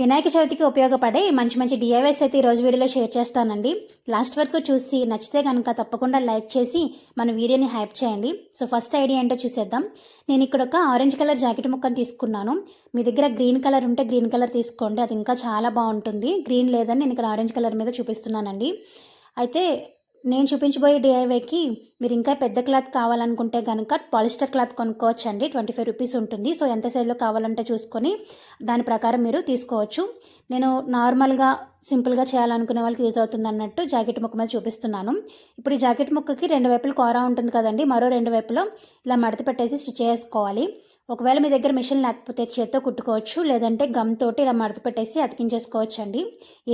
వినాయక చవితికి ఉపయోగపడే మంచి మంచి డిఐవైస్ అయితే ఈ రోజు వీడియోలో షేర్ చేస్తానండి. లాస్ట్ వరకు చూసి నచ్చితే కనుక తప్పకుండా లైక్ చేసి మన వీడియోని హైప్ చేయండి. సో ఫస్ట్ ఐడియా ఏంటో చూసేద్దాం. నేను ఇక్కడ ఒక ఆరెంజ్ కలర్ జాకెట్ ముక్కను తీసుకున్నాను. మీ దగ్గర గ్రీన్ కలర్ ఉంటే గ్రీన్ కలర్ తీసుకోండి. అది ఇంకా చాలా బాగుంటుంది. గ్రీన్ లేదని నేను ఇక్కడ ఆరెంజ్ కలర్ మీద చూపిస్తున్నానండి. అయితే నేను చూపించబోయే డిఐవైకి మీరు ఇంకా పెద్ద క్లాత్ కావాలనుకుంటే కనుక పాలిస్టర్ క్లాత్ కొనుక్కోవచ్చు అండి ట్వంటీ ఫైవ్ రూపీస్ ఉంటుంది. సో ఎంత సైజులో కావాలంటే చూసుకొని దాని ప్రకారం మీరు తీసుకోవచ్చు. నేను నార్మల్గా సింపుల్గా చేయాలనుకునే వాళ్ళకి యూజ్ అవుతుంది అన్నట్టు జాకెట్ ముక్క మీద చూపిస్తున్నాను. ఇప్పుడు ఈ జాకెట్ ముక్కకి రెండు వైపులు కోర ఉంటుంది కదండి. మరో రెండు వైపులో ఇలా మడత పెట్టేసి స్టిచ్ చేసుకోవాలి. ఒకవేళ మీ దగ్గర మిషన్ లేకపోతే చేత్తో కుట్టుకోవచ్చు. లేదంటే గమ్ తోటి ఇలా మడత పెట్టేసి అతికించేసుకోవచ్చు అండి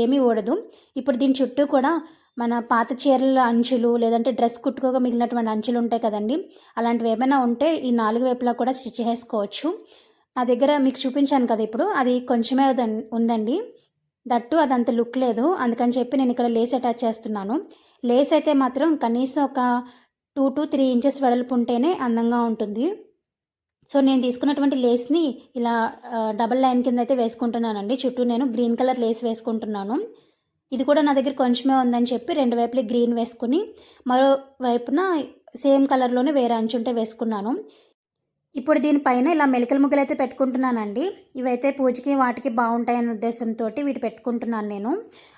ఏమీ ఊడదు. ఇప్పుడు దీని చుట్టూ కూడా మన పాత చీరల అంచులు లేదంటే డ్రెస్ కుట్టుకోగా మిగిలినటువంటి అంచులు ఉంటాయి కదండి. అలాంటివి ఏమైనా ఉంటే ఈ నాలుగు వైపులా కూడా స్టిచ్ చేసుకోవచ్చు. నా దగ్గర మీకు చూపించాను కదా ఇప్పుడు. అది కొంచెమే ఉందండి. దట్టు అంత లుక్ లేదు. అందుకని చెప్పి నేను ఇక్కడ లేస్ అటాచ్ చేస్తున్నాను. లేస్ అయితే మాత్రం కనీసం ఒక టూ టు త్రీ ఇంచెస్ వెడల్పు ఉంటేనే అందంగా ఉంటుంది. సో నేను తీసుకున్నటువంటి లేస్ని ఇలా డబల్ లైన్ కింద అయితే వేసుకుంటున్నానండి. చుట్టూ నేను గ్రీన్ కలర్ లేస్ వేసుకుంటున్నాను. ఇది కూడా నా దగ్గర కొంచెమే ఉందని చెప్పి రెండు వైపులే గ్రీన్ వేసుకుని మరో వైపున సేమ్ కలర్లోనే వేరే అంచుంటే వేసుకున్నాను. ఇప్పుడు దీనిపైన ఇలా మెలికల ముగ్గులు అయితే పెట్టుకుంటున్నానండి. ఇవైతే పూజకి వాటికి బాగుంటాయనే ఉద్దేశంతో వీటి పెట్టుకుంటున్నాను నేను.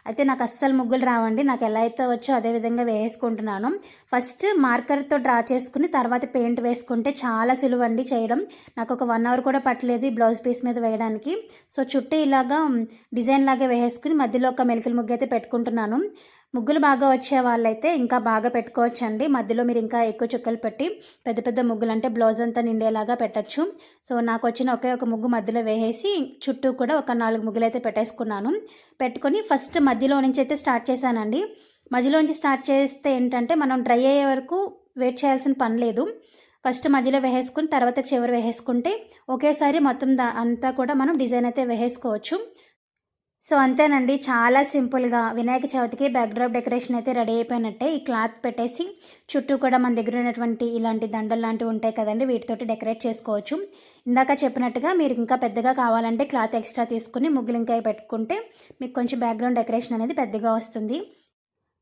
అయితే నాకు అస్సలు ముగ్గులు రావండి. నాకు ఎలా అయితే వచ్చో అదే విధంగా వేసుకుంటున్నాను ఫస్ట్ మార్కర్తో డ్రా చేసుకుని తర్వాత పెయింట్ వేసుకుంటే చాలా సులువు అండి చేయడం. నాకు ఒక వన్ అవర్ కూడా పట్టలేదు ఈ బ్లౌజ్ పీస్ మీద వేయడానికి. సో చుట్టూ ఇలాగా డిజైన్ లాగా వేసుకుని మధ్యలో ఒక మెలికల ముగ్గు అయితే పెట్టుకుంటున్నాను. ముగ్గులు బాగా వచ్చే వాళ్ళైతే ఇంకా బాగా పెట్టుకోవచ్చు అండి మధ్యలో మీరు ఇంకా ఎక్కువ చుక్కలు పెట్టి పెద్ద పెద్ద ముగ్గులు అంటే బ్లౌజ్ అంతా నిండేలాగా పెట్టచ్చు. సో నాకు వచ్చిన ఒకే ఒక ముగ్గు మధ్యలో వేసేసి చుట్టూ కూడా ఒక నాలుగు ముగ్గులు అయితే పెట్టేసుకున్నాను. పెట్టుకొని ఫస్ట్ మధ్యలో నుంచి అయితే స్టార్ట్ చేశానండి. మధ్యలో నుంచి స్టార్ట్ చేస్తే ఏంటంటే మనం డ్రై అయ్యే వరకు వెయిట్ చేయాల్సిన పని లేదు. ఫస్ట్ మధ్యలో వేసేసుకుని తర్వాత చివరి వేసేసుకుంటే ఒకేసారి మొత్తం దా అంతా కూడా మనం డిజైన్ అయితే వేసేసుకోవచ్చు. సో అంతేనండి. చాలా సింపుల్గా వినాయక చవితికి బ్యాక్డ్రాప్ డెకరేషన్ అయితే రెడీ అయిపోయినట్టే. ఈ క్లాత్ పెట్టేసి చుట్టూ కూడా మన దగ్గర ఉన్నటువంటి ఇలాంటి దండలు లాంటివి ఉంటాయి కదండి వీటితోటి డెకరేట్ చేసుకోవచ్చు. ఇందాక చెప్పినట్టుగా మీరు ఇంకా పెద్దగా కావాలంటే క్లాత్ ఎక్స్ట్రా తీసుకుని ముగ్గులింకాయ పెట్టుకుంటే మీకు కొంచెం బ్యాక్గ్రౌండ్ డెకరేషన్ అనేది పెద్దగా వస్తుంది.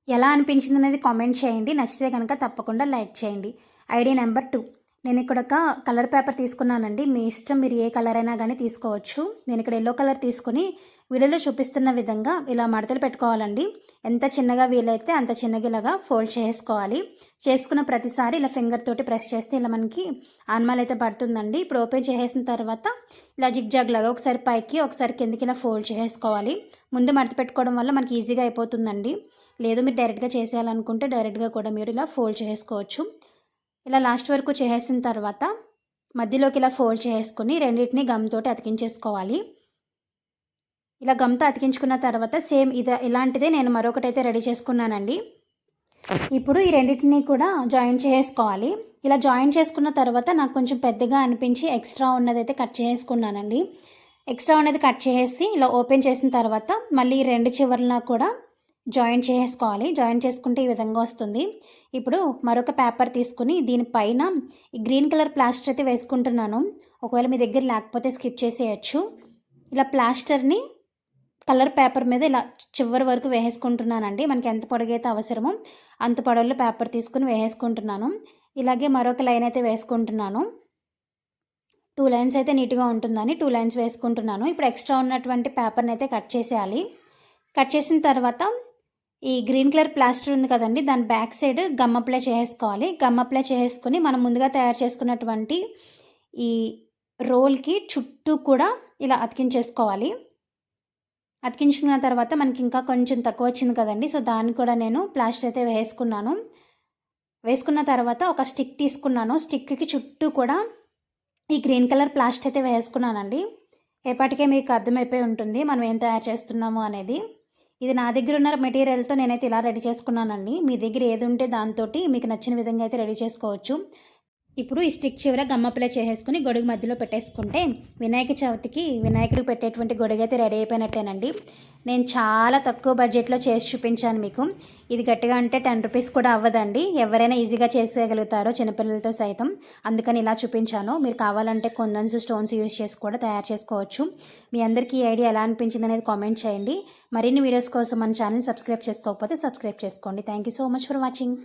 ఎలా అనిపించింది అనేది కామెంట్ చేయండి. నచ్చితే కనుక తప్పకుండా లైక్ చేయండి. ID number two. నేను ఇక్కడ ఒక కలర్ పేపర్ తీసుకున్నానండి. మీ ఇష్టం మీరు ఏ కలర్ అయినా కానీ తీసుకోవచ్చు. నేను ఇక్కడ ఎల్లో కలర్ తీసుకుని వీడియోలో చూపిస్తున్న విధంగా ఇలా మడతలు పెట్టుకోవాలండి. ఎంత చిన్నగా వీలైతే అంత చిన్నగా ఇలాగా ఫోల్డ్ చేసుకోవాలి. చేసుకున్న ప్రతిసారి ఇలా ఫింగర్ తోటి ప్రెస్ చేస్తే ఇలా మనకి ఆన్మాల్ అయితే పడుతుందండి. ఇప్పుడు ఓపెన్ చేసేసిన తర్వాత ఇలా జిగ్ జాగ్ లాగా ఒకసారి పైకి ఒకసారి కిందకి ఇలా ఫోల్డ్ చేసుకోవాలి ముందు మడత పెట్టుకోవడం వల్ల మనకి ఈజీగా అయిపోతుందండి. లేదు మీరు డైరెక్ట్గా చేసేయాలనుకుంటే డైరెక్ట్గా కూడా మీరు ఇలా ఫోల్డ్ చేసుకోవచ్చు. ఇలా లాస్ట్ వరకు చేసేసిన తర్వాత మధ్యలోకి ఇలా ఫోల్డ్ చేసుకుని రెండింటిని గమ్తోటి అతికించేసుకోవాలి. ఇలా గమ్తో అతికించుకున్న తర్వాత సేమ్ ఇది ఇలాంటిదే నేను మరొకటి అయితే రెడీ చేసుకున్నానండి. ఇప్పుడు ఈ రెండింటిని కూడా జాయిన్ చేసుకోవాలి. ఇలా జాయిన్ చేసుకున్న తర్వాత నాకు కొంచెం పెద్దగా అనిపించి ఎక్స్ట్రా ఉన్నదైతే కట్ చేసుకున్నానండి. ఎక్స్ట్రా ఉన్నది కట్ చేసి ఇలా ఓపెన్ చేసిన తర్వాత మళ్ళీ రెండు చివరిన కూడా జాయిన్ చేసుకోవాలి. జాయిన్ చేసుకుంటే ఈ విధంగా వస్తుంది. ఇప్పుడు మరొక పేపర్ తీసుకుని దీనిపైన గ్రీన్ కలర్ ప్లాస్టర్ అయితే వేసుకుంటున్నాను. ఒకవేళ మీ దగ్గర లేకపోతే స్కిప్ చేసేయచ్చు. ఇలా ప్లాస్టర్ని కలర్ పేపర్ మీద ఇలా చివరి వరకు వేసేసుకుంటున్నానండి. మనకి ఎంత పొడగైతే అవసరమో అంత పొడవులో పేపర్ తీసుకుని వేసేసుకుంటున్నాను. ఇలాగే మరొక లైన్ అయితే వేసుకుంటున్నాను. టూ లైన్స్ అయితే నీట్గా ఉంటుందని టూ లైన్స్ వేసుకుంటున్నాను. ఇప్పుడు ఎక్స్ట్రా ఉన్నటువంటి పేపర్ని అయితే కట్ చేసేయాలి. కట్ చేసిన తర్వాత ఈ గ్రీన్ కలర్ ప్లాస్టర్ ఉంది కదండి దాని బ్యాక్ సైడ్ గమ్ అప్లై చేసుకోవాలి గమ్ అప్లై చేసుకుని మనం ముందుగా తయారు చేసుకున్నటువంటి ఈ రోల్కి చుట్టూ కూడా ఇలా అతికించేసుకోవాలి. అతికించుకున్న తర్వాత మనకి ఇంకా కొంచెం తక్కువ వచ్చింది కదండి సో దాన్ని కూడా నేను ప్లాస్టర్ అయితే వేసుకున్నాను. వేసుకున్న తర్వాత ఒక స్టిక్ తీసుకున్నాను. స్టిక్కి చుట్టూ కూడా ఈ గ్రీన్ కలర్ ప్లాస్టర్ అయితే వేసుకున్నానండి. ఏపాటికే మీకు అర్థమైపోయి ఉంటుంది మనం ఏం తయారు చేస్తున్నాము అనేది. ఇది నా దగ్గర ఉన్న మెటీరియల్తో నేనైతే ఇలా రెడీ చేసుకున్నానండి. మీ దగ్గర ఏది ఉంటే దాంతో మీకు నచ్చిన విధంగా అయితే రెడీ చేసుకోవచ్చు. ఇప్పుడు ఈ స్టిక్ చివర గమ్మపిల్ల చేసేసుకుని గొడుగు మధ్యలో పెట్టేసుకుంటే వినాయక చవితికి వినాయకుడికి పెట్టేటువంటి గొడుగు అయితే రెడీ అయిపోయినట్టేనండి. నేను చాలా తక్కువ బడ్జెట్లో చేసి చూపించాను మీకు. ఇది గట్టిగా అంటే టెన్ రూపీస్ కూడా అవ్వదండి. ఎవరైనా ఈజీగా చేసేయగలుగుతారో చిన్నపిల్లలతో సైతం. అందుకని ఇలా చూపించాను. మీరు కావాలంటే కొందన్స్ స్టోన్స్ యూజ్ చేసి కూడా తయారు చేసుకోవచ్చు. మీ అందరికీ ఈ ఐడియా ఎలా అనిపించింది అనేది కామెంట్ చేయండి. మరిన్ని వీడియోస్ కోసం మన ఛానల్ సబ్స్క్రైబ్ చేసుకోకపోతే సబ్స్క్రైబ్ చేసుకోండి. Thank you so much for watching